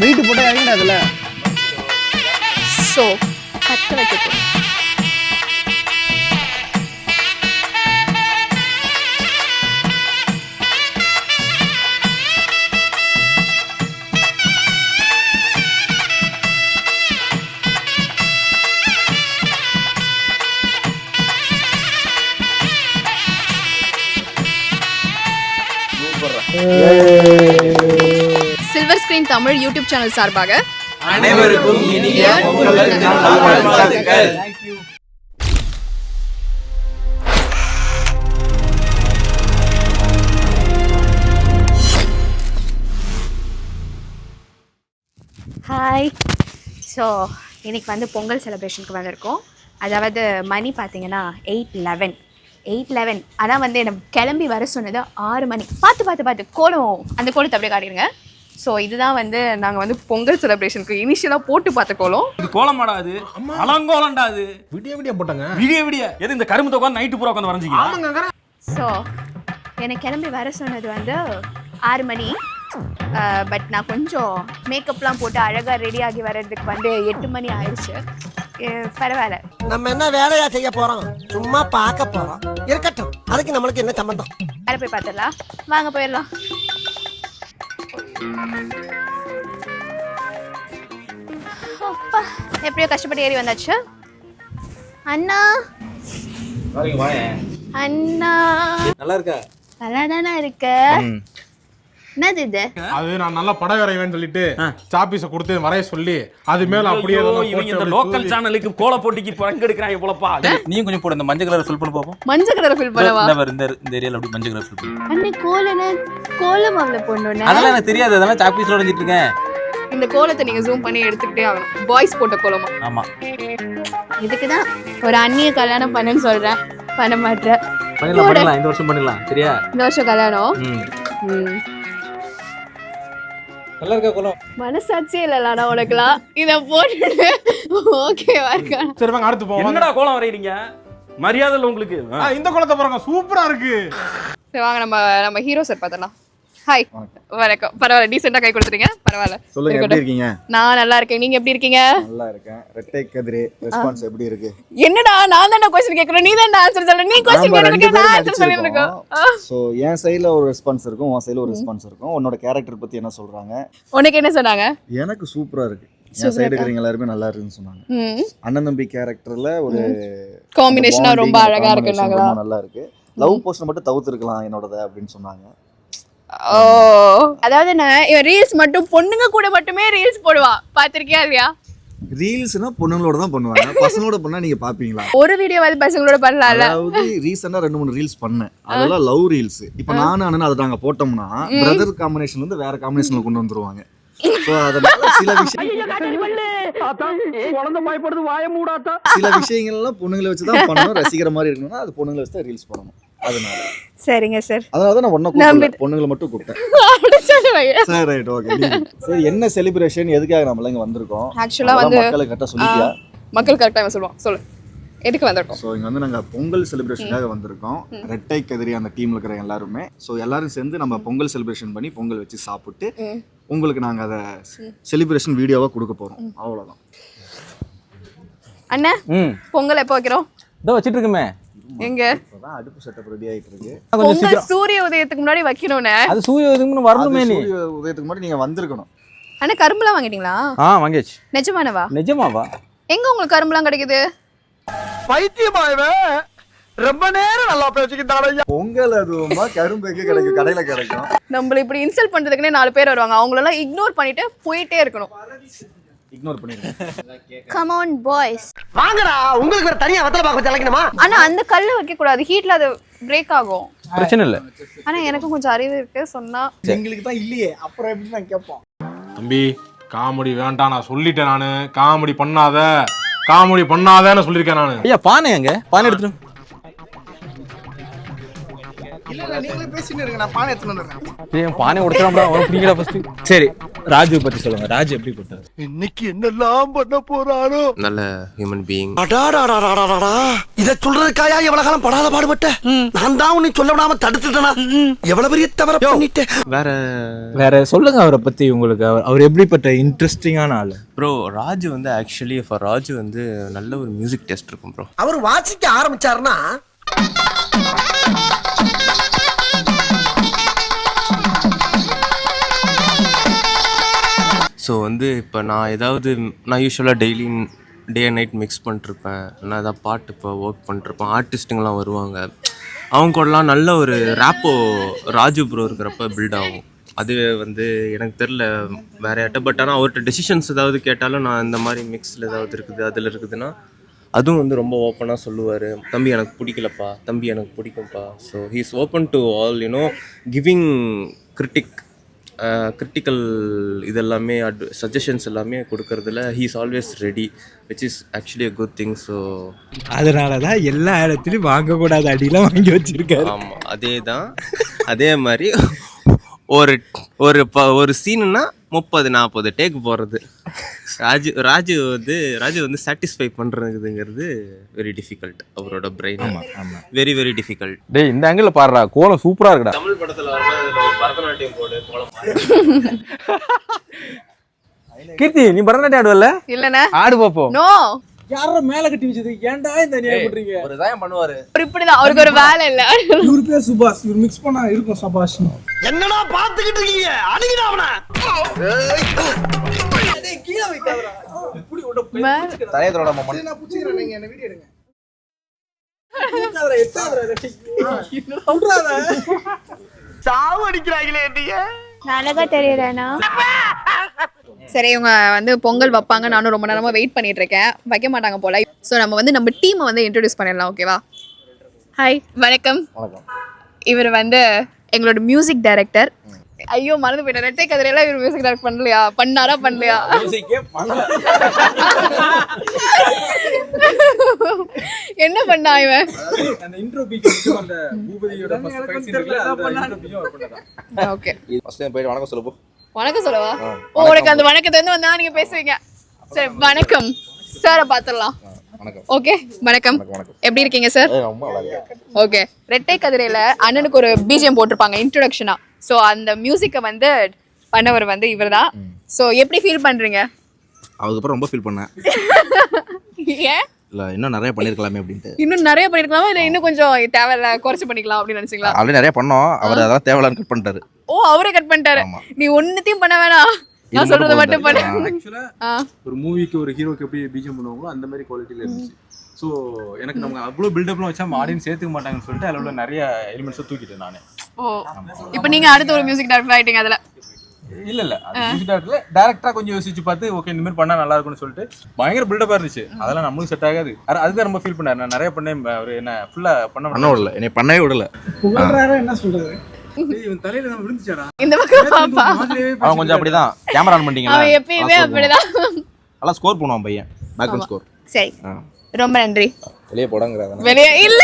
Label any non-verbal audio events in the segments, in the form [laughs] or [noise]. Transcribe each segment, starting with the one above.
Wait போட்டால் இறங்கிடாதுல்ல? அதுல so கத்த வைக்க போறோம். Silver screen Tamil YouTube channel சார்பாக அனைவருக்கும் இனிய பொங்கல் நல்வாழ்த்துக்கள். ஹாய் ஸோ இன்னைக்கு வந்து பொங்கல் செலிப்ரேஷனுக்கு வந்திருக்கோம். அதாவது மணி பார்த்தீங்கன்னா எயிட் லெவன் எயிட் லெவன் அதான் வந்து என்ன கிளம்பி வர சொன்னது ஆறு மணி. பார்த்து பார்த்து பார்த்து. கோலம். அந்த கோலத்தை அப்படியே காட்டிடுங்க. ஸோ இதுதான் வந்து நாங்கள் வந்து பொங்கல் செலிப்ரேஷனுக்கு இனிஷியலாக போட்டு பார்த்த கோலம் இது கோலமாடா அது. அலங்கோலம்டா அது. விடிய விடிய போட்டாங்க. விடிய விடிய. எது இந்த கரும்பு உட்காந்து நைட்டு பூரா உட்காந்து வரைஞ்சிக்கலாம் ஸோ என்னை கிளம்பி வர சொன்னது வந்து ஆறு மணி. பட் நான் கொஞ்சம் மேக்கப்லாம் போட்டு அழகாக ரெடி ஆகி வர்றதுக்கு வந்து எட்டு மணி ஆயிடுச்சு பரவாயில்ல. நம்ம என்ன வேலையா செய்ய போறோம்? சும்மா பார்க்க போறோம். இருக்கட்டும். அதுக்கு நம்மளுக்கு என்ன சம்பந்தம்? வேலை போய் பார்த்துடலாம். வாங்க போயிடலாம். எப்படியோ கஷ்டப்பட்டு ஏறி வந்தாச்சு. அண்ணா. அண்ணா. நல்லா இருக்கா? நல்லா தானே இருக்க என்னது இது? அது நான் நல்லா படம் வரைவேன்னு சொல்லிட்டு சாப்பீஸ கொடுத்து வரைய சொல்லி அது மேல அப்படியே இவங்க இந்த லோக்கல் சேனலுக்கு கோல போட்டிக்கு பங்கெடுக்கிறாங்க போலப்பா. நீயும் கொஞ்சம் போடு இந்த மஞ்சள் கலர் ஃபில் பண்ணி பார்ப்போம் மஞ்சள் கலர் ஃபில் பண்ணவா? இந்த இந்த இந்த ஏரியால அப்படி மஞ்சள் கலர் ஃபில் பண்ணு. அண்ணே கோலன கோலம் அவளை பொண்ணுண்ணே அதெல்லாம் எனக்கு தெரியாது அதெல்லாம் சாப்பீஸ்ல வரைஞ்சிட்டு இருக்கேன் இந்த கோலத்தை நீங்க ஜூம் பண்ணி எடுத்துக்கிட்டே ஆகணும். பாய்ஸ் போட்ட கோலமா? ஆமா. இதுக்கு தான் ஒரு அண்ணிய கல்யாணம் பண்ணுன்னு சொல்றேன். பண்ண மாட்டேன். பண்ணிடலாம் பண்ணிடலாம் இந்த வருஷம் பண்ணிடலாம் சரியா? இந்த வருஷம் கல்யாணம்? ம். ம். நல்லா இருக்கா குளம் மனசாட்சியே இல்லைடா உனக்குலாம் இதை போட்டுட்டு ஓகேவா இருக்கா சரி வாங்க அடுத்து போவோம் என்னடா கோலம் வரையறீங்க? மரியாதை இல்ல உங்களுக்கு. ஆ. ஆ, இந்த குளத்தை பாருங்க சூப்பரா இருக்கு. சரி வாங்க நம்ம நம்ம ஹீரோ சார் பார்த்தலாம் ஹாய் வணக்கம். பரவாயில்ல டீசெண்டாக கை கொடுத்துட்டீங்க. பரவாயில்ல. சொல்லுங்க. எப்படி இருக்கீங்க? நான் நல்லா இருக்கேன். நீங்க எப்படி இருக்கீங்க? நல்லா இருக்கேன். ரெட்டை கதிரி ரெஸ்பான்ஸ் எப்படி இருக்கு? என்னடா நான் தானே கொஸ்டின் கேட்கறேன். நீ தான் ஆன்சர் சொல்ற. நீ கேட்கறதுக்கு பேரும் நான் ஆன்சர் நடிச்சிருக்கோம். ஸோ என் சைடில் ஒரு ரெஸ்பான்ஸ் இருக்கும் உன் சைடில் ஒரு ரெஸ்பான்ஸ் இருக்கும். உன்னோட கேரக்டர் பத்தி என்ன சொல்றாங்க? உனக்கு என்ன சொன்னாங்க? எனக்கு சூப்பரா இருக்கு. என் சைடு இருக்கா? இருக்கிறவங்க எல்லாருமே நல்லா இருக்குன்னு சொன்னாங்க. அண்ணன் தம்பி கேரக்டர்ல ஒரு காம்பினேஷனா ரொம்ப அழகா ரொம்ப நல்லா இருக்கு. லவ் போர்ஷன் மட்டும் தவிர்த்துருக்கலாம் என்னோடத அப்படின்னு சொன்னாங்க. ஓ. அதாவது நான் இவன் ரீல்ஸ் மட்டும் பொண்ணுங்க கூட மட்டுமே ரீல்ஸ் போடுவா. பாத்திருக்கியா இல்லையா? ரீல்ஸ்னா பொண்ணுங்களோட தான் பண்ணுவாங்க. பசங்களோட பண்ணா நீங்க பாப்பீங்களா ஒரு வீடியோ வந்து பசங்களோட பண்ணலாம்ல. அதாவது ரீசெண்டா ரெண்டு மூணு ரீல்ஸ் பண்ணேன். அதெல்லாம் லவ் ரீல்ஸ் இப்போ நானும் அண்ணன் அதை நாங்க போட்டோம்னா பிரதர் காம்பினேஷன் வந்து வேற காம்பினேஷன்ல கொண்டு வந்துருவாங்க. சில சில விஷயங்கள்லாம் பொண்ணுங்களை வச்சு தான் பண்ணணும். ரசிக்கிற மாதிரி இருக்கணும்னா அது பொண்ணுங்களை வச்சு தான் ரீல்ஸ் பண்ணணும் அதனால. சரிங்க சார் அதனால தான் நான் ஒன்றை பொண்ணுங்களை மட்டும் கூப்பிட்டேன். சரி ரைட் ஓகே சரி என்ன செலிப்ரேஷன் எதுக்காக நம்மள இங்க வந்திருக்கோம்? ஆக்சுவலா அதெல்லாம் வந்து மக்களுக்கு கரெக்டாக சொல்லிட்டியா? மக்கள் கரெக்டாக சொல்லுவான் சொல்லு. எதுக்கு வந்திருக்கோம்? ஸோ இங்கே வந்து நாங்கள் பொங்கல் செலிப்ரேஷனுக்காக வந்திருக்கோம். ரெட்டை கதிரி அந்த டீமில் இருக்கிற எல்லாருமே. ஸோ எல்லாரும் சேர்ந்து நம்ம பொங்கல் செலிப்ரேஷன் பண்ணி பொங்கல் வச்சு சாப்பிட்டு. உங்களுக்கு நாங்கள் அதை செலிப்ரேஷன் வீடியோவாக கொடுக்க போகிறோம் அவ்வளோதான் அண்ணா ம். பொங்கல் எப்போ வைக்கிறோம்? இதோ வச்சிட்டு இருக்கமே. எங்க? அடுப்பு செட்டப் ரெடி ஆகிட்டு இருக்கு சூரிய உதயத்துக்கு முன்னாடி வைக்கணும்னு. அது சூரிய இதுக்கு வரணுமே சூரிய உதயத்துக்கு முன்னாடி நீங்கள் வந்திருக்கணும். அண்ணா கரும்புலாம் வாங்கிட்டீங்களா? ஆ வாங்கியாச்சு. நிஜமானவா? நிஜமாவா? எங்க உங்களுக்கு கரும்புலாம் கிடைக்குது? பைத்தியமாயவே ரொம்ப நேரம் நல்லா பேசிக்கிட்டாங்க பொங்கல் அதுவுமா கரும்பு எங்கே கிடைக்கும் கடையில் கிடைக்கும். நம்மள இப்படி இன்சல்ட் பண்றதுக்குனே நாலு பேர் வருவாங்க. அவங்களெல்லாம் இக்னோர் பண்ணிட்டு போயிட்டே இருக்கணும். இக்னோர் பண்ணிடுங்க கம் ஆன் பாய்ஸ் வாங்கடா உங்களுக்கு வேற தனியா வெத்தலை பாக்க தலைக்கணுமா ஆனா அந்த கல்ல வைக்க கூடாது ஹீட்ல அது பிரேக் ஆகும். பிரச்சனை இல்லை. ஆனா எனக்கும் கொஞ்சம் அறிவு இருக்கு சொன்னா. எங்களுக்கு தான் இல்லையே. அப்புறம் எப்படி நான் கேட்போம்? தம்பி காமெடி வேண்டாம் நான் சொல்லிட்டேன் நானு. காமெடி பண்ணாத. காமெடி பண்ணாதேன்னு சொல்லியிருக்கேன் நானு. ஐயா பானை எங்க? பானை எடுத்துட்டு பானை அவன் பிடிங்கடா ஃபர்ஸ்ட் சரி ராஜு பத்தி சொல்லுங்க. ராஜு எப்படிப்பட்டவர் இன்னைக்கு என்னெல்லாம் பண்ண போறாரோ? நல்ல ஹியூமன் பீயிங் அடாடாடாடாடாடா. இத சொல்றதுக்காயா எவ்வளவு காலம் படாத பாடுபட்ட? நான் தான் உன்னை சொல்ல விடாம தடுத்துட்டனா? எவ்வளவு பெரிய தவற பண்ணிட்டேன் வேற வேற சொல்லுங்க அவரை பத்தி உங்களுக்கு. அவர் அவர் எப்படிப்பட்ட இன்ட்ரெஸ்டிங்கான ஆளு? ப்ரோ ராஜு வந்து ஆக்சுவலி ஃபார் ராஜு வந்து நல்ல ஒரு மியூசிக் டெஸ்ட் இருக்கும் ப்ரோ அவர் வாசிக்க ஆரம்பிச்சாருன்னா ஸோ வந்து இப்போ நான் ஏதாவது நான் யூஸ்வலாக daily day and night mix பண்ணிருப்பேன். நான் ஏதாவது பாட்டு இப்போ ஒர்க் பண்ணிருப்பேன். ஆர்டிஸ்ட்டுங்கெலாம் வருவாங்க. அவங்க கூடலாம் நல்ல ஒரு ரேப்போ ராஜு ப்ரோ இருக்கிறப்ப பில்ட் ஆகும். அது வந்து எனக்கு தெரில வேற யார்ட்ட பட் ஆனால் அவர்கிட்ட டெசிஷன்ஸ் ஏதாவது கேட்டாலும் நான் இந்த மாதிரி மிக்ஸில் ஏதாவது இருக்குது அதில் இருக்குதுன்னா அதுவும் வந்து ரொம்ப ஓப்பனாக சொல்லுவார். தம்பி எனக்கு பிடிக்கலப்பா. தம்பி எனக்கு பிடிக்கும்ப்பா. So he is open to all you know giving critic critical இதெல்லாமே அட் சஜஷன்ஸ் எல்லாமே கொடுக்கறதுல he is always ready which is actually a good thing so அதனாலதான் எல்லா இடத்துலயும் வாங்கக்கூடாத அடியெல்லாம் வாங்கி வச்சிருக்காரு. ஆமாம் அதே தான் அதே மாதிரி ஒரு ஒரு ப ஒரு சீனுன்னா முப்பது நாற்பது டேக் போடுறது ராஜு ராஜு வந்து ராஜு வந்து சாட்டிஸ்ஃபை பண்ணுறதுங்கிறது வெரி டிஃபிகல்ட் அவரோட பிரெயின் வெரி வெரி டிஃபிகல்ட் டேய் இந்த ஆங்கிள் பாடுறா கோலம் சூப்பரா இருக்குடா. தமிழ் படத்தில் பரதநாட்டியம் போடு கோலம் கீர்த்தி நீ பரதநாட்டியம் ஆடுவல்ல? இல்லைண்ணே. ஆடு பாப்போம். நோ யார மேல கட்டி வச்சது. ஏன்டா இந்த நியாயம் பண்றீங்க? ஒரு இதாயம் பண்ணுவாரு. அவர் இப்படிதான் அவருக்கு ஒரு வேலை இல்லை. இவரு பேர் சுபாஷ். இவர் மிக்ஸ் பண்ணா இருக்கும் சபாஷ். என்னடா பாத்துக்கிட்டு இருக்கீங்க? அடிக்கடா அவன. தயத்தோட மொமெண்ட் சாவு அடிக்கிறாங்களே நீங்க அழகா தெரியறேனா சரி இவங்க வந்து பொங்கல் வைப்பாங்க. நானும் ரொம்ப நேரமா வெயிட் பண்ணிட்டு இருக்கேன் வைக்க மாட்டாங்க போல. ஸோ நம்ம வந்து நம்ம டீமை வந்து இன்ட்ரடியூஸ் பண்ணிடலாம் ஓகேவா ஹாய் வணக்கம். வணக்கம். இவர் வந்து எங்களோட மியூசிக் டைரக்டர் ஐயோ மறந்து போயிட்டேன். ரெட்டை கதிரையெல்லாம் இவர் மியூசிக் டைரக்ட் பண்ணலையா? பண்ணாரா பண்ணலையா? என்ன பண்ணா இவன்? ஓகே ஃபர்ஸ்ட் டைம் போயிட்டு வணக்கம் சொல்லு போ. வணக்கம் சொல்லவா? ஓ உனக்கு அந்த வணக்கத்தை வந்து வந்தா நீங்க பேசுவீங்க. சரி வணக்கம். சாரை பார்த்துடலாம் வணக்கம். ஓகே வணக்கம். வணக்கம். எப்படி இருக்கீங்க சார் ஓகே ரெட்டை கதிரையில அண்ணனுக்கு ஒரு பிஜிஎம் போட்டிருப்பாங்க இன்ட்ரோடக்ஷனா ஸோ அந்த மியூசிக்கை வந்து பண்ணவர் வந்து இவர்தான் ஸோ எப்படி ஃபீல் பண்றீங்க? அதுக்கப்புறம் ரொம்ப ஃபீல் பண்ணேன். [laughs] ஏன்? இல்ல இன்னும் நிறைய பண்ணிருக்கலாமே அப்படின்ட்டு. இன்னும் நிறைய பண்ணிருக்கலாமா? இல்லை இன்னும் கொஞ்சம் தேவையில்ல குறைச்சு பண்ணிக்கலாம் அப்படின்னு நினைச்சீங்களா? ஆல்ரெடி நிறைய பண்ணோம். அவர் அதெல்லாம் தேவையில்லான்னு கட் பண்ணிட்டாரு. ஓ அவரே கட் பண்ணிட்டாரு. நீ ஒன்னுத்தையும் பண்ண வேணாம். நான் சொல்றதை மட்டும் பண்ணு. ஒரு மூவிக்கு ஒரு ஹீரோக்கு எப்படி பிஜிஎம் பண்ணுவாங்களோ அந்த மாதிரி குவாலிட்டியில இருந்துச்சு. ஸோ எனக்கு நம்ம அவ்வளோ பில்டப்லாம் வச்சா ஆடியன்ஸ் சேர்த்துக்க மாட்டாங்கன்னு சொல்லிட்டு அதில் உள்ள நிறைய எலிமெண்ட்ஸை தூக்கிட்டேன் நானே. ஓ. இப்போ நீங்க அடுத்த ஒரு மியூசிக் டைரக்டர் ஆயிட்டீங்க அதுல. இல்ல இல்ல. டேரக்டர்ல டேரக்டரா கொஞ்சம் யோசிச்சு பார்த்து ஓகே இந்த மாதிரி பண்ணா நல்லா இருக்கும்னு சொல்லிட்டு பயங்கர பில்டப்பா இருந்துச்சு. அதெல்லாம் நம்மளுக்கு செட் ஆகாது. அது- அதுதான் ரொம்ப ஃபீல் பண்ணாரு. நான் நிறைய பண்ணேன் அவர் என்ன ஃபுல்லா பண்ண பண்ண விடல. என்னை பண்ணவே விடல. என்ன சொல்றது? டேய், இவன் தலையில நம்ம விழுந்துச்சாடா? இந்த பக்கம் பாப்பா. அவன் கொஞ்சம் அப்படிதான். கேமரா ஆன் பண்ணிட்டீங்களா? அவன் எப்பயுமே அப்படிதான். நல்லா ஸ்கோர் பண்ணுவான் பையன். பேக்ரவுண்ட் ஸ்கோர் சரி. ரொம்ப நன்றி. வெளியே போடங்கிறாங்க வெளியே இல்ல.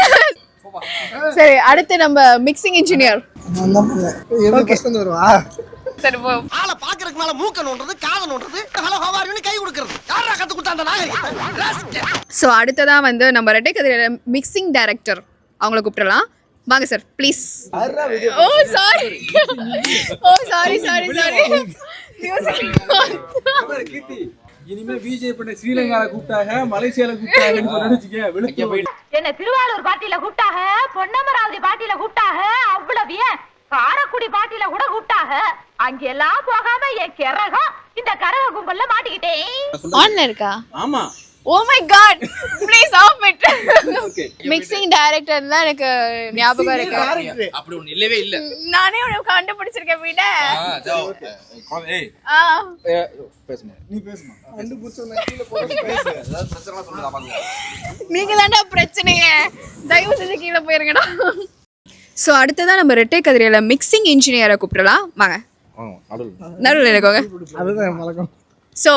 சரி அடுத்து நம்ம மிக்சிங் இன்ஜினியர் நான் தான் வருவா? சரி போ. ஆளை பாக்குறதுக்கு மேல மூக்க நோண்டுறது காதை நோண்டுறது ஹலோ ஹவாரின்னு கை கொடுக்கறது. யாரா கத்து கொடுத்தாண்ட நாகரிகம்? ஸோ அடுத்ததா வந்து நம்ம ரெட்டை கதிரையில மிக்சிங் டைரக்டர் அவங்கள கூப்பிடலாம். வாங்க sir please oh sorry oh sorry sorry sorry இனிமே விஜய் பண்ண ஸ்ரீலங்கால கூப்பிட்டாங்க மலேசியால போயிடு என்ன திருவாரூர் பாட்டியில கூப்பிட்டாக பொன்னமராவதி பாட்டியில கூப்பிட்டாக அவ்வளவு ஏன்? காரக்குடி பாட்டியில கூட கூப்பிட்டாக அங்கெல்லாம் போகாம என் கிறகம் இந்த கரக கும்பல்ல மாட்டிக்கிட்டேன் ஆன்ல இருக்கா? ஆமா. ஓ my god please off it mixing டைரக்டர்ல எனக்கு ஞாபகம் இருக்கு. அப்படி ஒண்ணு இல்லவே இல்ல. நானே உனக்கு கண்டுபிடிச்சிருக்கேன் வீட ஏய். ஆ. பேசுமா. நீ பேசுமா? ரெண்டு புடிச்சவங்க கீழே போட்டு நீங்க தாண்டா பிரச்சனையே? தயவு செஞ்சு கீழே போயிருங்கடா. ஸோ அடுத்ததான் நம்ம ரெட்டை கதிரையில மிக்சிங் இன்ஜினியரை கூப்பிடலாம். வாங்க. நடுவில். இருக்கோங்க அதுதான் என் பழக்கம். ஸோ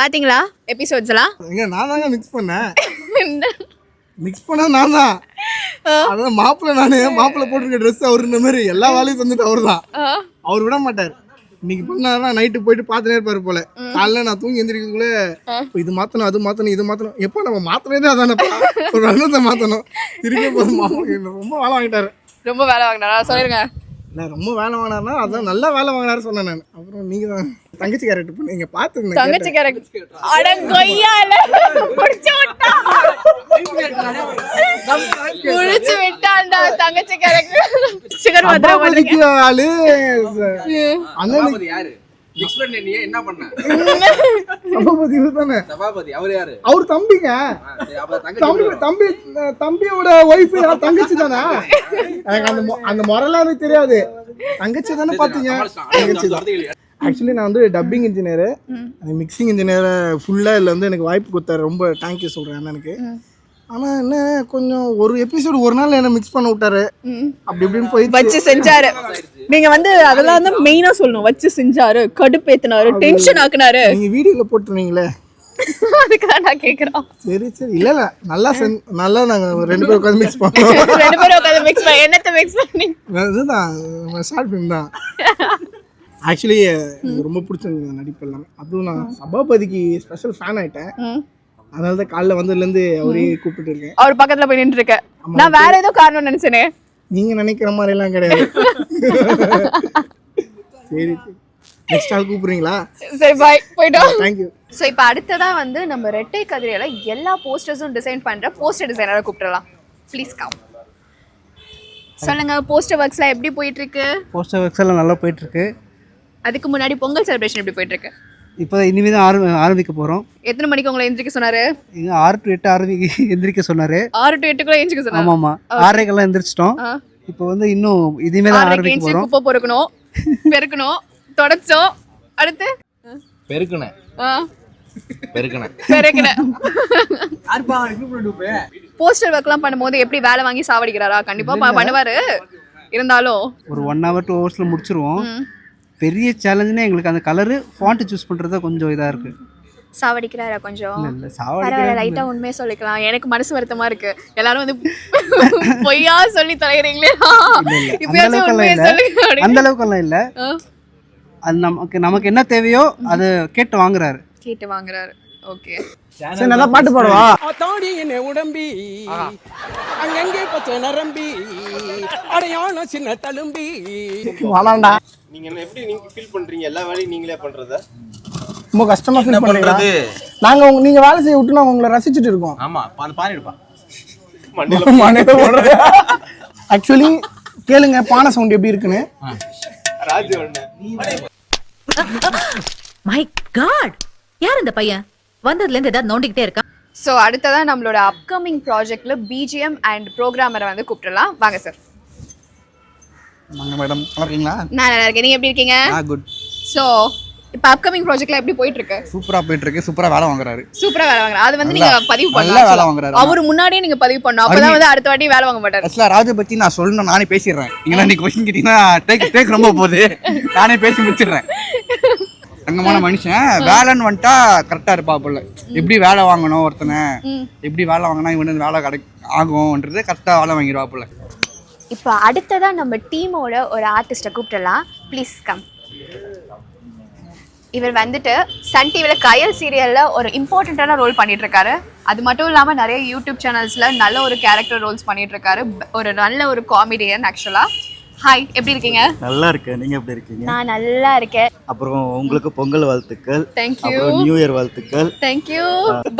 பாத்தீங்களா எபிசோட்ஸ் எல்லாம்? எங்க நான் தாங்க மிக்ஸ் பண்ணேன். மிக்ஸ் பண்ணது நான் தான். அதான் மாப்பிள்ளை நானு மாப்பிள்ளை போட்டிருக்க ட்ரெஸ் அவர் இந்த மாதிரி எல்லா வேலையும் தந்துட்டு அவர் தான். அவர் விட மாட்டார். இன்னைக்கு பண்ணாருன்னா நைட்டு போயிட்டு பார்த்துனே இருப்பாரு போல. காலைல நான் தூங்கி எந்திரிக்கக்குள்ள இது மாத்தணும் அது மாத்தணும் இது மாத்தணும். எப்போ நம்ம மாத்தினதே அதானப்பா. ஒரு அண்ணத்தை மாத்தணும். திருப்பி போது மாமா ரொம்ப வேலை வாங்கிட்டாரு. ரொம்ப வேலை வாங்கினாரா? சொல்லிருங்க. இல்லை ரொம்ப வேலை வாங்கினாருன்னா அதான் நல்லா வேலை வாங்கினாரு சொன்னேன் நான். அப்புறம் நீங்க தான் தங்கச்சி கேரக்டர் பண்ணீங்க பார்த்துருந்தேன் தங்கச்சி கேரக்டர் அட கொய்யால விட்டா. புடிச்சு விட்டான்டா தங்கச்சி கேரக்டர் சுகர் அப்பாபதிக்கு ஆளு அண்ணனுக்கு யாரு? மிக்ஸ் பண்ண நீ என்ன பண்ண? அப்பாபதி இவர் தானே சபாபதி அவர் யாரு? அவர் தம்பிங்க. தம்பி தம்பி தம்பியோட ஒய்ஃப் தங்கச்சி தானே? எனக்கு அந்த அந்த முறைலாம் எனக்கு தெரியாது. தங்கச்சி தானே பாத்தீங்க? தங்கச்சி தான். ஆக்சுவலி நான் வந்து டப்பிங் இன்ஜினியரு மிக்சிங் இன்ஜினியர் ஃபுல்லாக இதில் வந்து எனக்கு வாய்ப்பு கொடுத்தாரு. ரொம்ப தேங்க்யூ சொல்கிறேன் அண்ணனுக்கு. ஆனால் என்ன கொஞ்சம் ஒரு எபிசோடு ஒரு நாள் என்ன மிக்ஸ் பண்ண விட்டாரு. அப்படி இப்படின்னு போய் வச்சு செஞ்சாரு. நீங்க வந்து அதெல்லாம் வந்து மெயினா சொல்லணும். வச்சு செஞ்சாரு கடுப்பேத்தினாரு டென்ஷன் ஆக்குனாரு. நீங்கள் வீடியோவில் போட்டுருந்தீங்களே? அதுக்கு தான் நான் கேக்குறோம். சரி சரி. இல்லை இல்லை. நல்லா நல்லா நாங்கள் ரெண்டு பேரும் உட்காந்து மிக்ஸ் பண்ணோம். [laughs] ரெண்டு பேரும் உட்காந்து மிக்ஸ் பண்ணி என்னத்தை மிக்ஸ் பண்ணி இதுதான் ஷார்ட் ஃபிலிம் தான். ஆக்சுவலி ரொம்ப பிடிச்சிருந்தது நடிப்பு எல்லாமே. அதுவும் நான் சபாபதிக்கு ஸ்பெஷல் ஃபேன் ஆயிட்டேன். அதனால தான் காலைல வந்ததுலேருந்து அவரே கூப்பிட்டு இருக்கேன். அவர் பக்கத்துல போய் நின்று இருக்க நான் வேற ஏதோ காரணம் நினைச்சேனே. நீங்கள் நினைக்கிற மாதிரிலாம் கிடையாது. [laughs] சரி நெக்ஸ்ட் நாள் கூப்பிடுறீங்களா? சரி பாய் போயிட்டோம். தேங்க்யூ ஸோ இப்போ அடுத்ததா வந்து நம்ம ரெட்டை கதிரையில எல்லா போஸ்டர்ஸும் டிசைன் பண்ற போஸ்டர் டிசைனரை கூப்பிடலாம். ப்ளீஸ் கம் சொல்லுங்க போஸ்டர் ஒர்க்ஸ்லாம் எப்படி போயிட்டு இருக்கு? போஸ்டர் ஒர்க்ஸ் எல்லாம் நல்லா போயிட்டுருக்கு அதுக்கு முன்னாடி பொங்கல் செலிப்ரேஷன் எப்படி போயிட்டு இருக்கு? இப்போ இனிமேல் தான் ஆரம்பி ஆரம்பிக்க போகிறோம். எத்தனை மணிக்கு உங்களை எந்திரிக்க சொன்னாரு? இங்கே ஆறு டு எட்டு ஆரம்பிக்க [laughs] எந்திரிக்க சொன்னார். ஆறு டு எட்டுக்குள்ள எந்திரிக்க சொன்னாரு? ஆமாம் ஆமாம் ஆறரைக்கெல்லாம் எந்திரிச்சிட்டோம். இப்போ வந்து இன்னும் இனிமேல் தான் ஆரம்பிக்க போகிறோம். குப்பை பொறுக்கணும் பெருக்கணும் தொடச்சோம். அடுத்து? பெருக்கினேன் போஸ்டர் ஒர்க்லாம் பண்ணும்போது எப்படி வேலை வாங்கி சாவடிக்கிறாரா? கண்டிப்பா ப- பண்ணுவாரு. இருந்தாலும். ஒரு ஒன் ஹவர் டூ ஹவர்ஸில் முடிச்சிருவோம். பெரிய சேலஞ்சுனா எங்களுக்கு அந்த கலரு ஃபாண்ட்டு சூஸ் பண்ணுறது கொஞ்சம் இதாக இருக்குது சாவடிக்கிறாரா கொஞ்சம்? இல்லை இல்லை பரவாயில்ல சாவடிக்கிற லைட்டா உண்மையை சொல்லிக்கலாம். எனக்கு மனசு வருத்தமா இருக்கு. எல்லாரும் வந்து [laughs] பொய்யா சொல்லி தொலைகிறீங்களே. அந்த [laughs] இப்பயாச்சும் அளவுக்கெல்லாம் இல்லை. அது நமக்கு நமக்கு என்ன தேவையோ அதை கேட்டு வாங்குறாரு. கேட்டு வாங்குறாரு. ஓகே. சரி நல்லா பாட்டு பாடுவா? தாடி என்ன உடம்பி. அங்கங்கே பச்சை நரம்பி. அடையாளம் சின்ன தழும்பி. வாழாண்டா நீங்க என்ன எப்படி நீங்க ஃபீல் பண்றீங்க? எல்லா வேலையும் நீங்களே பண்றத? ரொம்ப கஷ்டமா ஃபீல் பண்றீங்களா? நாங்க உங்க நீங்க வேலை செய்ய விட்டு நாங்க உங்களை ரசிச்சுட்டு இருக்கோம். ஆமா எடுப்பா ஆக்சுவலி [laughs] கேளுங்க பானை சவுண்ட் எப்படி இருக்குன்னு. ராஜு மை காட் யார் இந்த பையன்? வந்ததுல இருந்து ஏதாவது நோண்டிக்கிட்டே இருக்கான்? ஸோ அடுத்ததா நம்மளோட அப்கமிங் ப்ராஜெக்ட்ல பிஜிஎம் அண்ட் ப்ரோக்ராமரை வந்து கூப்பிட்டுலாம் வாங்க சார் வாங்க மேடம் நல்லா இருக்கீங்களா? நான் நல்லா இருக்கேன். நீங்க எப்படி இருக்கீங்க? ஆ குட் ஸோ இப்போ அப்கமிங் ப்ராஜெக்ட்ல எப்படி போயிட்டு இருக்கு சூப்பரா போயிட்டு இருக்கு சூப்பரா வேலை வாங்குறாரு. சூப்பரா வேலை வாங்குறேன் அது வந்து நீங்க பதிவு நல்லா வேலை பண்ணலாம் வாங்குறாரு. அவர் முன்னாடியே நீங்க பதிவு பண்ணணும். அப்பதான் வந்து அடுத்த வாட்டி வேலை வாங்க மாட்டாரு. ஆக்சுவலா ராஜு பத்தி நான் சொல்லணும். நானே பேசிடுறேன். நீங்க நீங்க கொஸ்டின் கேட்டீங்கன்னா டேக் டேக் ரொம்ப போகுது. நானே பேசி முடிச்சிடுறேன். தங்கமான மனுஷன். வேலைன்னு வந்துட்டா கரெக்டா இருப்பா போல. எப்படி வேலை வாங்கணும் ஒருத்தனை? எப்படி வேலை வாங்கினா இவனு வேலை கிடை ஆகும்ன்றது கரெக்டா வேலை வாங்கிடுவா போல. இப்போ அடுத்ததாக நம்ம டீமோட ஒரு ஆர்டிஸ்ட்டை கூப்பிடலாம். ப்ளீஸ் கம் இவர் வந்துட்டு சன் டிவியில் கயல் சீரியலில் ஒரு இம்பார்ட்டண்ட்டான ரோல் பண்ணிட்டு இருக்காரு அது மட்டும் இல்லாமல் நிறைய யூடியூப் சேனல்ஸில் நல்ல ஒரு கேரக்டர் ரோல்ஸ் பண்ணிட்டு இருக்காரு ஒரு நல்ல ஒரு காமெடியன் ஆக்சுவலாக ஹாய் எப்படி இருக்கீங்க? நல்லா இருக்கேன். நீங்க எப்படி இருக்கீங்க? நான் நல்லா இருக்கேன். அப்புறம் உங்களுக்கு பொங்கல் வாழ்த்துக்கள். தேங்க்யூ அப்புறம் நியூ இயர் வாழ்த்துக்கள். தேங்க்யூ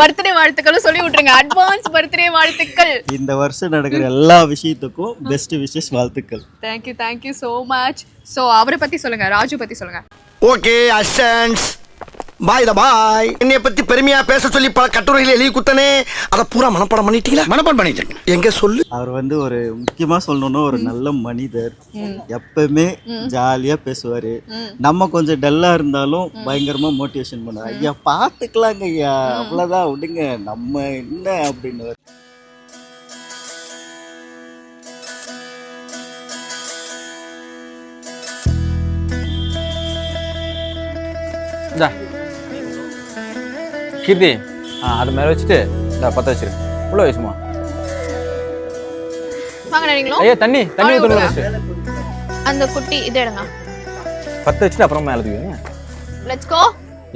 பர்த்டே வாழ்த்துக்களும் சொல்லி விட்டுருங்க. அட்வான்ஸ் பர்த்டே வாழ்த்துக்கள். இந்த வருஷம் நடக்கிற எல்லா விஷயத்துக்கும் பெஸ்ட் விஷஸ் வாழ்த்துக்கள். Thank you thank you so much so அவரை பற்றி சொல்லுங்க. ராஜு பற்றி சொல்லுங்க. ஓகே அசன்ஸ் பாய் த பாய் என்னைய பத்தி பெருமையா பேச சொல்லி பல கட்டுரைகள் எழுதி குத்தனே அத பூரா மனப்பாடம் பண்ணிட்டீங்களா? மனப்பாடம் பண்ணிட்டேன் எங்க சொல்லு? அவர் வந்து ஒரு முக்கியமா சொல்லணும்னா ஒரு நல்ல மனிதர். எப்பவுமே ஜாலியா பேசுவாரு. நம்ம கொஞ்சம் டல்லா இருந்தாலும் பயங்கரமா மோட்டிவேஷன் பண்ணுவார். ஐயா பாத்துக்கலாங்க ஐயா. அவ்வளவுதான் விடுங்க. நம்ம என்ன அப்படின்னு இந்தா. கீர்த்தி ஆ அது மேலே வச்சுட்டு இந்த பற்ற வச்சிரு. உள்ள நீங்களும் ஐயா தண்ணி தண்ணி ஊற்றணும் அந்த குட்டி இது எடுங்க. பத்த வச்சுட்டு அப்புறம் மேலே தூக்குங்க let's go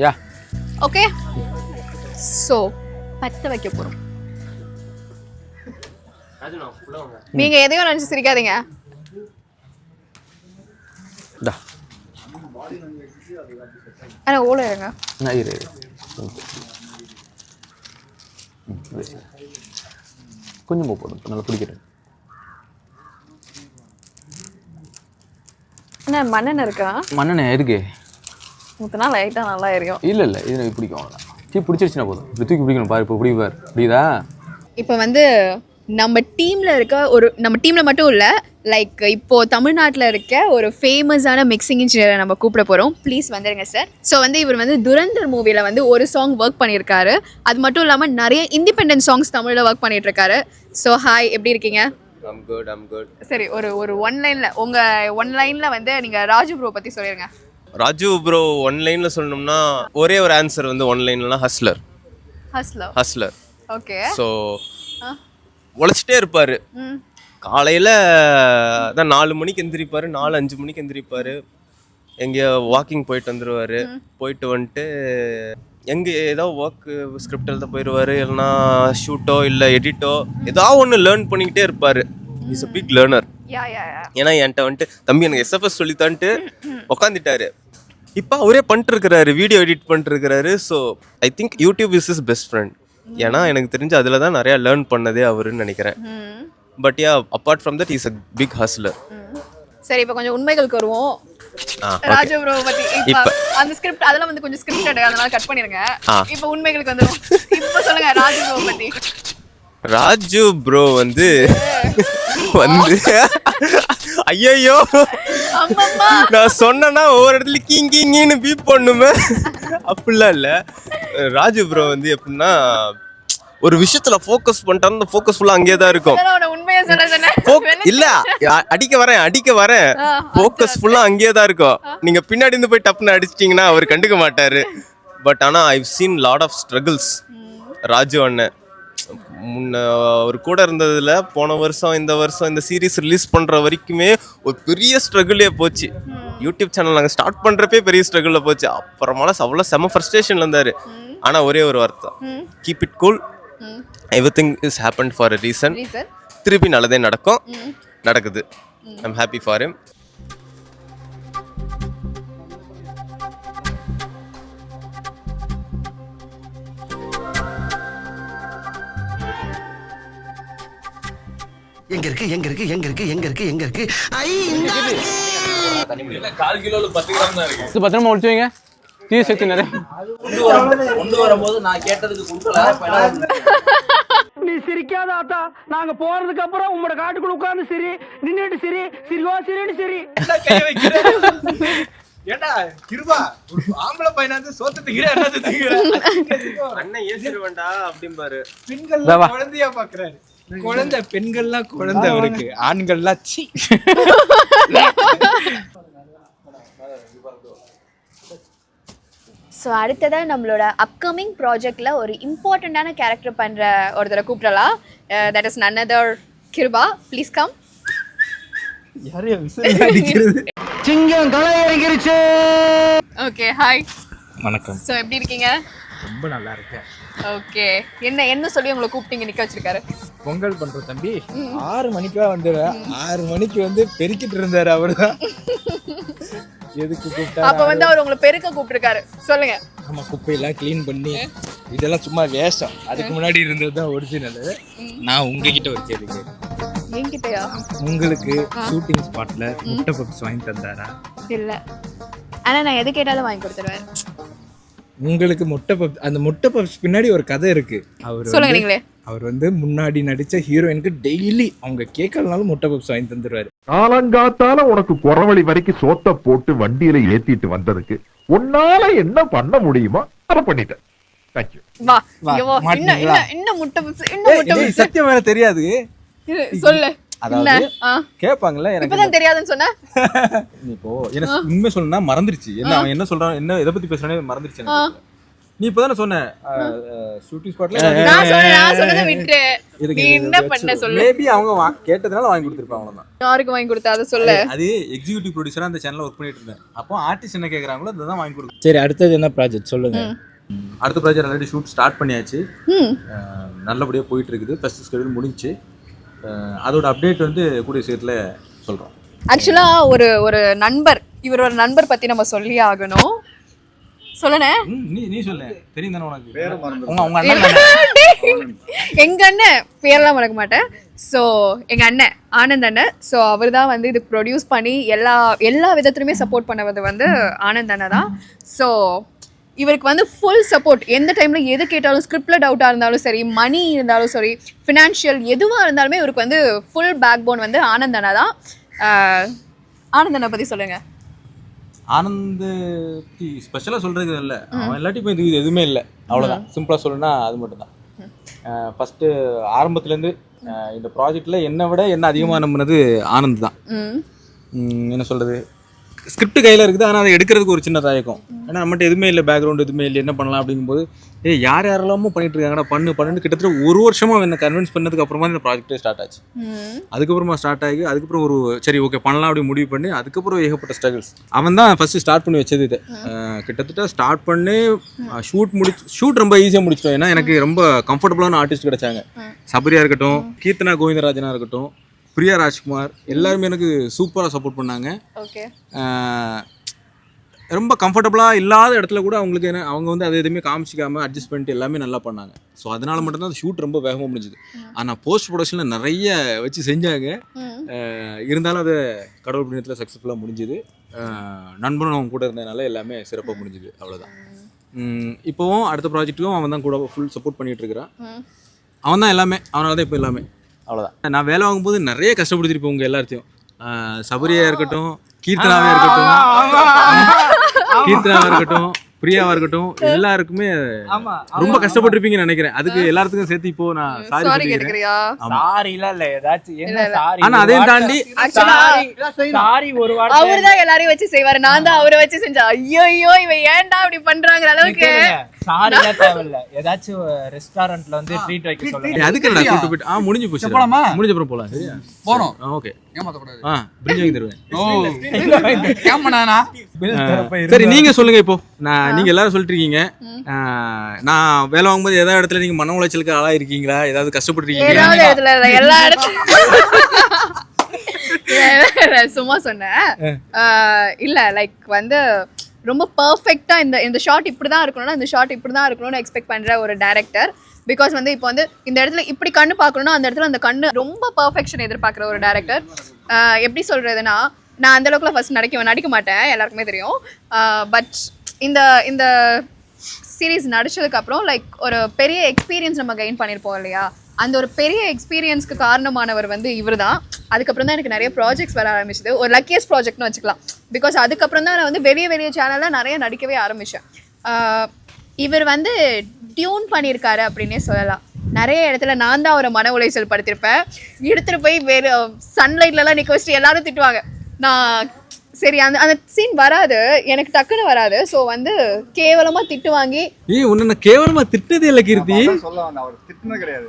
yeah. Okay so பத்த வைக்க போறோம். நீங்க எதையும் நினைச்சு சிரிக்காதீங்க. டா ஆனா ஓல இருங்க இரு. கொஞ்சம் மூவ் போடும் நல்லா பிடிக்கிறேன் என்ன மண்ணெண்ண இருக்கா? மண்ணெண்ணே எதுக்கு ஊத்துனா லைட்டா நல்லா எரியும். இல்லை இல்லை இது எனக்கு பிடிக்கும் அவ்வளோதான் சீ பிடிச்சிருச்சுன்னா போதும். இப்படி தூக்கி பிடிக்கணும் பாரு இப்போ பிடிப்பார் புரியுதா? இப்போ வந்து நம்ம டீம்ல இருக்க ஒரு நம்ம டீம்ல மட்டும் இல்ல லைக் இப்போ தமிழ்நாட்டில் இருக்க ஒரு ஃபேமஸான மிக்சிங் இன்ஜினியரை நம்ம கூப்பிட போறோம். ப்ளீஸ் வந்துருங்க சார் ஸோ வந்து இவர் வந்து துரந்தர் மூவில வந்து ஒரு சாங் ஒர்க் பண்ணியிருக்காரு அது மட்டும் இல்லாமல் நிறைய இண்டிபெண்டன்ட் சாங்ஸ் தமிழில் ஒர்க் பண்ணிட்டு இருக்காரு ஸோ ஹாய் எப்படி இருக்கீங்க? சரி ஒரு ஒரு ஒன் லைன்ல உங்க ஒன் லைன்ல வந்து நீங்க ராஜு ப்ரோ பத்தி சொல்லிருங்க. ராஜு ப்ரோ ஒன் லைனில் சொல்லணும்னா ஒரே ஒரு ஆன்சர் வந்து ஒன் லைன்லாம் ஹஸ்லர் ஹஸ்லோ ஹஸ்லர் ஓகே ஸோ உழைச்சிட்டே இருப்பார். காலையில் அதான் நாலு மணிக்கு எந்திரிப்பார் நாலு அஞ்சு மணிக்கு எந்திரிப்பார். எங்கேயோ வாக்கிங் போயிட்டு வந்துடுவார் போயிட்டு வந்துட்டு எங்கே ஏதோ ஒர்க்கு ஸ்கிரிப்ட் எழுத போயிடுவார் இல்லைனா ஷூட்டோ இல்லை எடிட்டோ ஏதாவது ஒன்று லேர்ன் பண்ணிக்கிட்டே இருப்பார். இஸ் அ பிக் லேர்னர் ஏன்னா என்கிட்ட வந்துட்டு தம்பி எனக்கு எஸ்எஃப்எஸ் சொல்லித்தான்ட்டு உக்காந்துட்டாரு. இப்போ அவரே பண்ணிட்டு இருக்கிறாரு வீடியோ எடிட் பண்ணிட்டு இருக்கிறாரு so I think YouTube is is best friend ஏன்னா எனக்கு தெரிஞ்சு அதில் தான் நிறையா லேர்ன் பண்ணதே அவருன்னு நினைக்கிறேன். But yeah apart from that is a big hustler சரி இப்போ கொஞ்சம் உண்மைகளுக்கு வருவோம் ஆ ராஜு ப்ரோ பத்தி இப்ப. அந்த ஸ்கிரிப்ட் அதெல்லாம் வந்து கொஞ்சம் ஸ்கிரிப்டட் அதனால கட் பண்ணிருங்க. இப்போ உண்மைகளுக்கு வந்துரும். இப்போ சொல்லுங்க ராஜு ப்ரோ பத்தி ராஜு ப்ரோ வந்து வந்து ஐயோ நான் சொன்னேன்னா ஒவ்வொரு இடத்துல கிங் கிங்கின்னு பீப் பண்ணுமே அப்படிலாம் இல்லை. ராஜு ப்ரோ வந்து எப்படின்னா ஒரு விஷயத்துல ஃபோக்கஸ் அந்த ஃபோக்கஸ் ஃபுல்லாக அங்கேயே தான் இருக்கும். இல்ல அடிக்க வரேன் அடிக்க வரேன். ஃபோக்கஸ் ஃபுல்லா அங்கேயே தான் இருக்கும். நீங்க பின்னாடி இருந்து போய் டப்புன்னு அடிச்சிட்டீங்கன்னா அவர் கண்டுக்க மாட்டாரு. பட் ஆனா I've seen lot of struggles Raju அண்ணன். முன்ன அவர் கூட இருந்ததுல போன வருஷம் இந்த வருஷம் இந்த சீரிஸ் ரிலீஸ் பண்ற வரைக்குமே ஒரு பெரிய ஸ்ட்ரகிளே போச்சு. யூடியூப் சேனல் நாங்கள் ஸ்டார்ட் பண்றப்பே பெரிய ஸ்ட்ரகிளில் போச்சு. அப்புறமால அவ்வளோ செம ஃப்ரஸ்ட்ரேஷன்ல இருந்தாரு. ஆனா ஒரே ஒரு வார்த்தை. Keep it cool everything is happen for a reason திருப்பி நல்லதே நடக்கும். நடக்குது. I'm happy for him. எங்க இருக்கு எங்க இருக்கு எங்க இருக்கு எங்க இருக்கு எங்க இருக்கு ஐ இந்த கால் கிலோவில் பத்து கிராம் தான் இருக்கு. பத்திரமா ஒழிச்சு வைங்க. தீ சக்தி நிறைய. கொண்டு வரும்போது நான் கேட்டதுக்கு கொடுக்கல நீ சிரிக்காத ஆத்தா. நாங்க போறதுக்கு அப்புறம் உங்களோட காட்டுக்குள்ள உட்கார்ந்து சரி நின்னுட்டு சரி சிரிவா சிரின்னு சரி. ஏண்டா கிருபா ஆம்பளை பையனா வந்து சோத்து திங்கிற என்ன திங்கிற? அண்ணன் ஏசிடுவேண்டா அப்படிம்பாரு. பெண்கள் குழந்தையா பாக்குறாரு. குழந்தை பெண்கள்லாம் குழந்தை அவருக்கு. ஆண்கள்லாம் சி. [laughs] ஸோ அடுத்ததாக நம்மளோட அப்கமிங் ப்ராஜெக்டில் ஒரு இம்பார்ட்டண்ட்டான கேரக்டர் பண்ணுற ஒருத்தரை கூப்பிடலாம். That is none other Kiruba please come சிங்கம் களை இறங்கிருச்சு ஓகே ஹாய் வணக்கம். ஸோ எப்படி இருக்கீங்க? ரொம்ப நல்லா இருக்கேன். ஓகே என்ன என்ன சொல்லி உங்களை கூப்பிட்டீங்க நிற்க வச்சிருக்காரு? பொங்கல் பண்ற தம்பி. ஆறு மணிக்கெல்லாம் வந்துடுறேன். ஆறு மணிக்கு வந்து பெருக்கிட்டு இருந்தாரு அவருதான் [laughs] எதுக்கு கூப்பிட்டா அப்போ வந்து அவர் உங்களை பெருக்க கூப்பிட்டுருக்காரு. சொல்லுங்க. நம்ம குப்பையெல்லாம் க்ளீன் பண்ணி இதெல்லாம் சும்மா வேஷம். அதுக்கு முன்னாடி இருந்தது தான் ஒரிஜினல் நான் உங்ககிட்ட ஒரு கேள்வி. என்கிட்டயா? உங்களுக்கு ஷூட்டிங் ஸ்பாட்ல முட்டை பப்ஸ் வாங்கி தந்தாரா? இல்லை. ஆனால் நான் எது கேட்டாலும் வாங்கி கொடுத்துருவேன். உங்களுக்கு முட்டை பப்ஸ் அந்த முட்டை பப்ஸ் பின்னாடி ஒரு கதை இருக்கு. அவர் சொல்லுங்க நீங்களே. அவர் வந்து முன்னாடி நடிச்ச ஹீரோயினுக்கு டெய்லி அவங்க கேட்கலனாலும் முட்டை பப்ஸ் வாங்கி தந்துருவாரு. காலங்காத்தால உனக்கு குறவழி வரைக்கும் சோத்த போட்டு வண்டியில ஏத்திட்டு வந்ததுக்கு உன்னால என்ன பண்ண முடியுமோ அதை பண்ணிட்டேன். தேங்க்யூ வா வா, இங்க வா. இன்னும் மாட்டுனீங்களா? இன்னும் இன்னும் முட்டை பப்ஸ் இன்னும் முட்டை பப்ஸ். சத்தியம் வேற தெரியாது. சொல்லு. கேட்பாங்கல்ல எனக்கு இப்பதான் தெரியாதுன்னு சொன்ன? [laughs] இப்போ எனக்கு உண்மை சொல்லணும்னா மறந்துருச்சு. என்ன அவன் என்ன சொல்றான் என்ன எதை பத்தி பேசுறானே மறந்துருச்சு நீ இப்பதானே சொன்ன ஷூட்டிங் ஸ்பாட்ல நான் சொன்னேன் நான் சொன்னதை விட்டுரு. நீ என்ன பண்ண சொல்லு. மேபி அவங்க வா- கேட்டதுனால வாங்கி கொடுத்துருப்பாங்க அவ்வளவுதான். யாருக்கு வாங்கி கொடுத்தா அதை சொல்லு. அது எக்ஸிகியூட்டிவ் ப்ரொடியூசரா அந்த சேனல்ல ஒர்க் பண்ணிட்டு இருந்தேன். அப்போ ஆர்டிஸ்ட் என்ன கேக்குறாங்களோ அதுதான் வாங்கி கொடுக்கும் சரி அடுத்தது என்ன ப்ராஜெக்ட் சொல்லுங்க. அடுத்த ப்ராஜெக்ட் ஆல்ரெடி ஷூட் ஸ்டார்ட் பண்ணியாச்சு. நல்லபடியாக போயிட்டு இருக்குது ஃபர்ஸ்ட் ஸ்கெடியூல் முடிஞ்சுச்சு அதோட அப்டேட் வந்து கூடிய சீக்கிரத்தில் சொல்கிறோம் ஆக்சுவலா ஒரு ஒரு நண்பர் இவரோட நண்பர் பத்தி நம்ம சொல்லி ஆகணும். சொல்லணே நீ நீ சொல்லு. தெரியும் தானே உனக்கு உங்க உங்க அண்ணன்? எங்க அண்ணன் மறக்க மாட்டேன். ஸோ எங்க அண்ணன் ஆனந்த் அண்ணன். ஸோ அவர் தான் வந்து இது ப்ரொடியூஸ் பண்ணி எல்லா எல்லா விதத்துலையுமே சப்போர்ட் பண்ணவது வந்து ஆனந்த் அண்ணன் தான். ஸோ இவருக்கு வந்து ஃபுல் சப்போர்ட் எந்த டைம்ல எது கேட்டாலும் ஸ்கிரிப்ட்ல டவுட்டாக இருந்தாலும் சரி மணி இருந்தாலும் சரி ஃபினான்ஷியல் எதுவாக இருந்தாலுமே இவருக்கு வந்து ஃபுல் பேக் போன் வந்து ஆனந்த் அண்ணா தான். ஆனந்த் அண்ணா பற்றி சொல்லுங்க. ஆனந்த் ஸ்பெஷலாக சொல்றது இல்லை. அவன் இல்லாட்டி இப்போ இது எதுவுமே இல்லை. அவ்வளோதான் சிம்பிளாக சொல்லணும்னா அது மட்டும்தான். ஃபஸ்ட்டு ஆரம்பத்துலேருந்து இந்த ப்ராஜெக்டில் என்னை விட என்ன அதிகமாக நம்பினது ஆனந்த் தான். என்ன சொல்கிறது ஸ்கிரிப்ட் கையில் இருக்குது ஆனால் அதை எடுக்கிறதுக்கு ஒரு சின்ன தயக்கம். ஏன்னா நம்மகிட்ட எதுவுமே இல்லை பேக்ரவுண்ட் எதுவுமே இல்லை என்ன பண்ணலாம் அப்படிங்கும்போது ஏ யார் யாரெல்லாமோ பண்ணிட்டு இருக்காங்கடா பண்ணு பண்ணுன்னு கிட்டத்தட்ட ஒரு வருஷமாக என்ன கன்வின்ஸ் பண்ணதுக்கு அப்புறமா இந்த ப்ராஜெக்டே ஸ்டார்ட் ஆச்சு. அதுக்கப்புறமா ஸ்டார்ட் ஆகி அதுக்கப்புறம் ஒரு சரி ஓகே பண்ணலாம் அப்படி முடிவு பண்ணி அதுக்கப்புறம் ஏகப்பட்ட ஸ்ட்ரகிள்ஸ் அவன் தான் ஃபஸ்ட்டு ஸ்டார்ட் பண்ணி வச்சது இது. கிட்டத்தட்ட ஸ்டார்ட் பண்ணி ஷூட் முடிச்சு ஷூட் ரொம்ப ஈஸியாக முடிச்சிட்டோம். ஏன்னா எனக்கு ரொம்ப கம்ஃபர்டபுளான ஆர்டிஸ்ட் கிடைச்சாங்க. சபரியா இருக்கட்டும் கீர்த்தனா கோவிந்தராஜனா இருக்கட்டும் பிரியா ராஜ்குமார் எல்லாருமே எனக்கு சூப்பராக சப்போர்ட் பண்ணாங்க. ரொம்ப கம்ஃபர்டபுளாக இல்லாத இடத்துல கூட அவங்களுக்கு என்ன அவங்க வந்து அதை எதுவுமே காமிச்சிக்காம அட்ஜஸ்ட் பண்ணிட்டு எல்லாமே நல்லா பண்ணாங்க. ஸோ அதனால மட்டும்தான் அந்த ஷூட் ரொம்ப வேகமாக முடிஞ்சுது. ஆனால் போஸ்ட் ப்ரொடக்ஷனில் நிறைய வச்சு செஞ்சாங்க. இருந்தாலும் அது கடவுள் புண்ணியத்தில் சக்ஸஸ்ஃபுல்லாக முடிஞ்சுது. நண்பனும் அவங்க கூட இருந்ததுனால எல்லாமே சிறப்பாக முடிஞ்சுது அவ்வளோதான் இப்போவும் அடுத்த ப்ராஜெக்ட்டுக்கும் அவன் தான் கூட ஃபுல் சப்போர்ட் பண்ணிட்டு இருக்கிறான். அவன் தான் எல்லாமே அவனால தான் இப்போ எல்லாமே. அவ்வளோதான் நான் வேலை வாங்கும்போது நிறைய கஷ்டப்படுத்திருப்பேன் உங்கள் எல்லாத்தையும் சபரியா இருக்கட்டும் கீர்த்தனாவே இருக்கட்டும். கீர்த்தனாவா இருக்கட்டும். பிரியாவா இருக்கட்டும் எல்லாருக்குமே ரொம்ப கஷ்டப்பட்டிருப்பீங்கன்னு நினைக்கிறேன். அதுக்கு எல்லாத்துக்கும் சேர்த்து இப்போ நான் சாரி சாரி. சாரிலாம் இல்ல ஏதாச்சும் என்ன. சாரி? ஆனா அதையும் தாண்டி சாரி ஒரு வார்த்தை. அவர் தான் எல்லாரையும் வச்சு செய்வாரு. நான் தான் அவரை வச்சு செஞ்சேன். ஐயோ ஐயோ இவன் ஏன்டா அப்படி பண்றாங்கிற அளவுக்கு. சாரிலாம் [laughs] தேவையில்ல. ஏதாச்சும் ரெஸ்டாரண்ட்ல வந்து ட்ரீட் வைக்க சொல்லுங்க. அதுக்கு என்னடா கூட்டு போயிட்டு ஆ முடிஞ்சு போச்சு போலாமா? முடிஞ்ச அப்புறம் போலாம். சரியா? போறோம் ஓகே. ஏமாத்தக்கூடாது. ஆ பிரிஞ்சு வாங்கி தருவேன். ஓ. ஏமாண்ணா சரி நீங்க சொல்லுங்க இப்போ. நான் நீங்க எல்லாரும் சொல்லிட்டு இருக்கீங்க. நான் வேலை வாங்கும்போது ஏதாவது இடத்துல நீங்க மன உளைச்சலுக்கு ஆளா இருக்கீங்களா? ஏதாவது கஷ்டப்பட்டிருக்கீங்களா? எல்லா இடத்துல சும்மா சொன்னேன். இல்ல லைக் வந்து ரொம்ப பர்ஃபெக்டா இந்த இந்த ஷாட் இப்படி தான் இருக்கணும்னா இந்த ஷாட் இப்படி தான் இருக்கணும்னு எக்ஸ்பெக்ட் பண்ற ஒரு டேரக்டர் பிகாஸ் வந்து இப்போ வந்து இந்த இடத்துல இப்படி கண்ணு பார்க்கணும்னா அந்த இடத்துல அந்த கண்ணு ரொம்ப பர்ஃபெக்ஷன் எதிர்பார்க்குற ஒரு டேரக்டர் எப்படி சொல்கிறதுனா நான் அந்த அளவுக்குலாம் ஃபர்ஸ்ட் நடிக்க நடிக்க மாட்டேன் எல்லாருக்குமே தெரியும். பட் இந்த இந்த சீரீஸ் நடிச்சதுக்கப்புறம் லைக் ஒரு பெரிய எக்ஸ்பீரியன்ஸ் நம்ம கெயின் பண்ணியிருப்போம் இல்லையா? அந்த ஒரு பெரிய எக்ஸ்பீரியன்ஸ்க்கு காரணமானவர் வந்து இவர் தான் அதுக்கப்புறம் தான் எனக்கு நிறைய ப்ராஜெக்ட்ஸ் வர ஆரம்பிச்சது. ஒரு லக்கியஸ்ட் ப்ராஜெக்ட்னு வச்சுக்கலாம். பிகாஸ் அதுக்கப்புறம் தான் நான் வந்து வெளிய வெளியே சேனலில் நிறைய நடிக்கவே ஆரம்பித்தேன் இவர் வந்து டியூன் பண்ணியிருக்காரு அப்படின்னே சொல்லலாம். நிறைய இடத்துல நான் தான் அவரை மன உளைச்சல் படுத்திருப்பேன். எடுத்துகிட்டு போய் வேறு சன்லைட்லலாம் நிற்க வச்சுட்டு எல்லாரும் திட்டுவாங்க. நான் சரி அந்த அந்த சீன் வராது. எனக்கு டக்குன்னு வராது. ஸோ வந்து கேவலமாக திட்டு வாங்கி ஏய் உன்னை நான் கேவலமா திட்டதே இல்லை கீர்த்தி. சொல்ல வந்தேன். அவர் திட்டினது கிடையாது.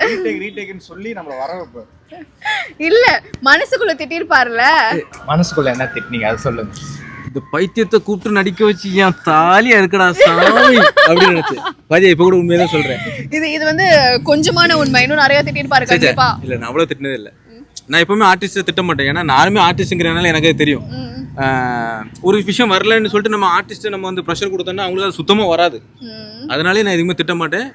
ரீடேக் ரீடேக்னு சொல்லி நம்மள வர வைப்பார். இல்ல மனசுக்குள்ள திட்டிருப்பாருல மனசுக்குள்ள என்ன திட்டினீங்க? அது சொல்லுங்க. இந்த பைத்தியத்தை கூப்பிட்டு நடிக்க வச்சு என் தாலியா இருக்கடா சாமி அப்படின்னு நினைச்சு. பாதியா இப்ப கூட உண்மையை தான் சொல்றேன். இது இது வந்து கொஞ்சமான உண்மை. இன்னும் நிறைய திட்டிருப்பாரு. கண்டிப்பா. இல்ல நான் அவ்வளவு திட்டினதே இல்ல. நான் எப்பவுமே ஆர்டிஸ்ட்டை திட்ட மாட்டேன். ஏன்னா நானுமே ஆர்டிஸ்ட்ங்கிறனால எனக்கே தெரியும். ஒரு விஷயம் வரலன்னு சொல்லிட்டு நம்ம ஆர்டிஸ்ட் நம்ம வந்து ப்ரெஷர் கொடுத்தோம்னா அவங்களுக்கு அது சுத்தமா வராது. அதனாலே நான் எதுவுமே திட்ட மாட்டேன்.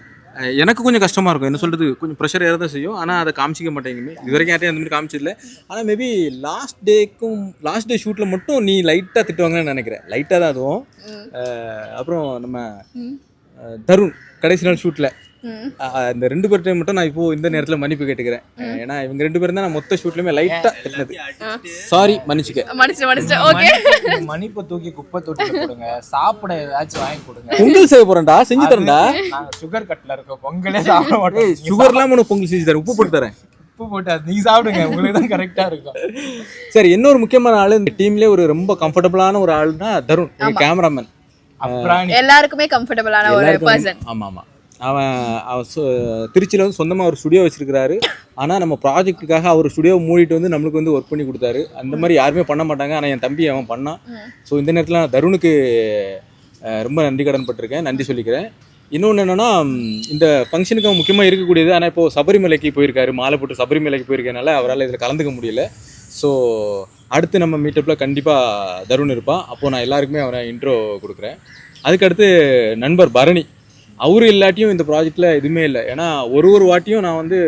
எனக்கு கொஞ்சம் கஷ்டமா இருக்கும். என்ன சொல்றது? கொஞ்சம் ப்ரெஷர் ஏற தான் செய்யும். ஆனா அதை காமிச்சிக்க மாட்டேன் எங்கேயுமே இது வரைக்கும் யார்ட்டையும் அந்த மாதிரி காமிச்சதில்ல ஆனா மேபி லாஸ்ட் டேக்கும் லாஸ்ட் டே ஷூட்ல மட்டும் நீ லைட்டா திட்டுவாங்கன்னு நினைக்கிறேன். லைட்டா தான் அதுவும். அப்புறம் நம்ம தருண் கடைசி நாள் ஷூட்ல அந்த ரெண்டு பேர்ட்டையும் மட்டும் நான் இப்போ இந்த நேரத்துல மன்னிப்பு கேட்டுக்கிறேன். ஏன்னா இவங்க ரெண்டு பேரும் தான் நான் மொத்த ஷூட்லயுமே லைட்டா திட்டினது. சாரி மன்னிச்சுக்க. மனுஷன் மனுஷன் ஓகே மணிப்பை தூக்கி குப்பை தொட்டில கொடுங்க சாப்பிட ஏதாச்சும் வாங்கி கொடுங்க. பொங்கல் செய்ய போறேன்டா செஞ்சு தரேன்டா. நாங்க சுகர் கட்ல இருக்கோம். பொங்கலே சாப்பிட மாட்டோம். சுகர்லாம் உனக்கு பொங்கல் செஞ்சு தரேன். உப்பு போட்டு தரேன். உப்பு போட்டு அது நீங்க சாப்பிடுங்க. உங்களுக்கு தான் கரெக்டா இருக்கும். சரி இன்னொரு முக்கியமான ஆளு இந்த டீம்லயே ஒரு ரொம்ப கம்ஃபர்டபுளான ஒரு ஆள்னா தருண் கேமராமேன் அப்புறம் எல்லாருக்குமே கம்ஃபர்டபுளான ஒரு பர்சன் ஆமாம் ஆமாம் அவன் அவன் திருச்சியில் வந்து சொந்தமாக ஒரு ஸ்டுடியோ வச்சிருக்கிறாரு. ஆனால் நம்ம ப்ராஜெக்ட்டுக்காக அவர் ஸ்டுடியோ மூடிட்டு வந்து நம்மளுக்கு வந்து ஒர்க் பண்ணி கொடுத்தாரு. அந்த மாதிரி யாருமே பண்ண மாட்டாங்க. ஆனால் என் தம்பி அவன் பண்ணான். ஸோ இந்த நேரத்தில் நான் தருணுக்கு ரொம்ப நன்றி கடன் பட்டிருக்கேன். நன்றி சொல்லிக்கிறேன். இன்னொன்று என்னென்னா இந்த ஃபங்க்ஷனுக்கு அவன் முக்கியமாக இருக்கக்கூடியது. ஆனால் இப்போது சபரிமலைக்கு போயிருக்காரு. மாலை போட்டு சபரிமலைக்கு போயிருக்கனால அவரால் இதில் கலந்துக்க முடியல. ஸோ அடுத்து நம்ம மீட்டப்பில் கண்டிப்பாக தருண் இருப்பான். அப்போது நான் எல்லாருக்குமே அவனை இன்ட்ரோ கொடுக்குறேன். அதுக்கடுத்து நண்பர் பரணி. அவரு இல்லாட்டியும் இந்த ப்ராஜெக்டில் எதுவுமே இல்லை. ஏன்னா ஒரு ஒரு வாட்டியும் நான் வந்து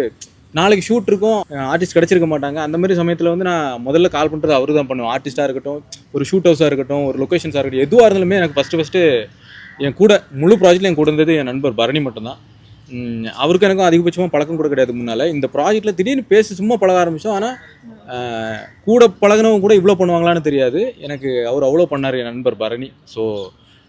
நாளைக்கு ஷூட் இருக்கும் ஆர்டிஸ்ட் கிடச்சிருக்க மாட்டாங்க. அந்த மாதிரி சமயத்தில் வந்து நான் முதல்ல கால் பண்ணுறது அவரு தான் பண்ணுவேன். ஆர்டிஸ்ட்டாக இருக்கட்டும் ஒரு ஷூட் ஹவுஸாக இருக்கட்டும் ஒரு லொக்கேஷன்ஸாக இருக்கட்டும் எதுவாக இருந்தாலுமே எனக்கு ஃபஸ்ட்டு ஃபஸ்ட்டு என் கூட முழு ப்ராஜெக்ட்டில் என் கூட இருந்தது என் நண்பர் பரணி மட்டும்தான். அவருக்கு எனக்கும் அதிகபட்சமாக பழக்கம் கூட கிடையாது முன்னால். இந்த ப்ராஜெக்ட்டில் திடீர்னு பேசி சும்மா பழக ஆரம்பித்தோம் ஆனால் கூட பழகினவங்க கூட இவ்வளோ பண்ணுவாங்களான்னு தெரியாது. எனக்கு அவர் அவ்வளோ பண்ணார் என் நண்பர் பரணி. ஸோ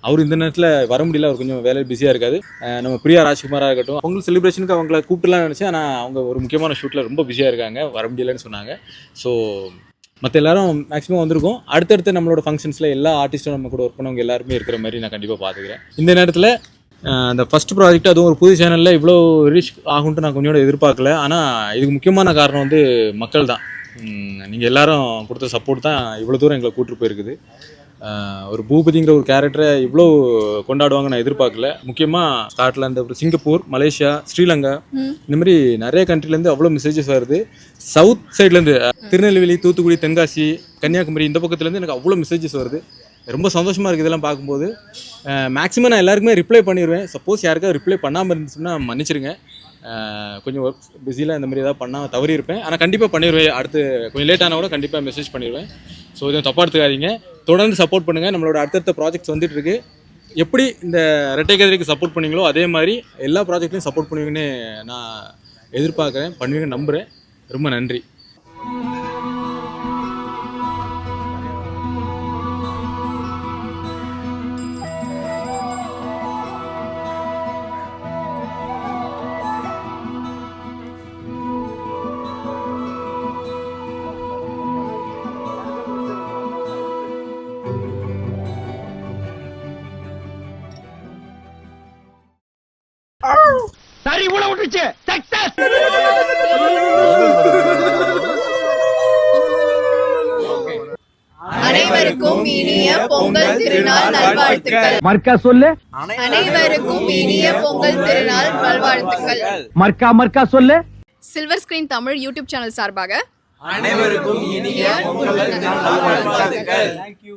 அவர் இந்த நேரத்தில் வர முடியல அவர் கொஞ்சம் வேலையில் பிஸியாக இருக்காது நம்ம பிரியா ராஜ்குமாராக இருக்கட்டும் பொங்கல் செலிப்ரேஷனுக்கு அவங்கள கூப்பிட்டுலாம் நினச்சேன். ஆனால் அவங்க ஒரு முக்கியமான ஷூட்டில் ரொம்ப பிஸியாக இருக்காங்க வர முடியலன்னு சொன்னாங்க. ஸோ மற்ற எல்லாரும் மேக்ஸிமம் வந்திருக்கோம். அடுத்தடுத்து நம்மளோட ஃபங்க்ஷன்ஸில் எல்லா ஆர்டிஸ்ட்டும் நம்ம கூட ஒர்க் பண்ணவங்க எல்லாருமே இருக்கிற மாதிரி நான் கண்டிப்பாக பார்த்துக்கிறேன் இந்த நேரத்தில் அந்த ஃபர்ஸ்ட் ப்ராஜெக்ட் அதுவும் ஒரு புது சேனலில் இவ்வளோ ரீச் ஆகும்ட்டு நான் கொஞ்சோட எதிர்பார்க்கல. ஆனால் இதுக்கு முக்கியமான காரணம் வந்து மக்கள் தான் நீங்கள் எல்லாரும் கொடுத்த சப்போர்ட் தான் இவ்வளோ தூரம் எங்களை கூட்டிட்டு போயிருக்குது. ஒரு பூபதிங்கிற ஒரு கேரக்டரை இவ்வளோ கொண்டாடுவாங்க நான் எதிர்பார்க்கல. முக்கியமாக ஸ்காட்லாந்து அப்புறம் சிங்கப்பூர் மலேசியா ஸ்ரீலங்கா. இந்த மாதிரி நிறைய countryல-இருந்து அவ்வளோ மெசேஜஸ் வருது. சவுத் சைட்லேருந்து திருநெல்வேலி தூத்துக்குடி தென்காசி கன்னியாகுமரி இந்த பக்கத்துலேருந்து எனக்கு அவ்வளோ மெசேஜஸ் வருது. ரொம்ப சந்தோஷமாக இருக்குது இதெல்லாம் பார்க்கும்போது. மேக்ஸிமம் நான் எல்லாருக்குமே ரிப்ளை பண்ணிடுவேன் சப்போஸ் யாருக்காவது ரிப்ளை பண்ணாமல் இருந்துச்சுன்னா மன்னிச்சிருங்க. கொஞ்சம் ஒர்க் பிஸியில் இந்த மாதிரி ஏதாவது பண்ணால் தவறி இருப்பேன் ஆனால் கண்டிப்பாக பண்ணிடுவேன் அடுத்து கொஞ்சம் லேட் ஆனால் கூட கண்டிப்பாக மெசேஜ் பண்ணிடுவேன் ஸோ இதை தப்பாக எடுத்துக்காதீங்க. தொடர்ந்து சப்போர்ட் பண்ணுங்கள் நம்மளோட அடுத்தடுத்த ப்ராஜெக்ட்ஸ் வந்துட்டு இருக்கு. எப்படி இந்த ரெட்டை கதிரைக்கு சப்போர்ட் பண்ணீங்களோ அதே மாதிரி எல்லா ப்ராஜெக்ட்லையும் சப்போர்ட் பண்ணுவீங்கன்னு நான் எதிர்பார்க்குறேன். பண்ணுவீங்கன்னு நம்புகிறேன் ரொம்ப நன்றி. விட்டுச்சு சக்சஸ் அனைவருக்கும் இனிய பொங்கல் திருநாள் நல்வாழ்த்துக்கள். மர்க்கா சொல்லு. அனைவருக்கும் இனிய பொங்கல் திருநாள் நல்வாழ்த்துக்கள். மர்க்கா மர்க்கா சொல்லு. Silver screen Tamil YouTube channel சார்பாக அனைவருக்கும் இனிய பொங்கல் நல்வாழ்த்துக்கள். Thank you.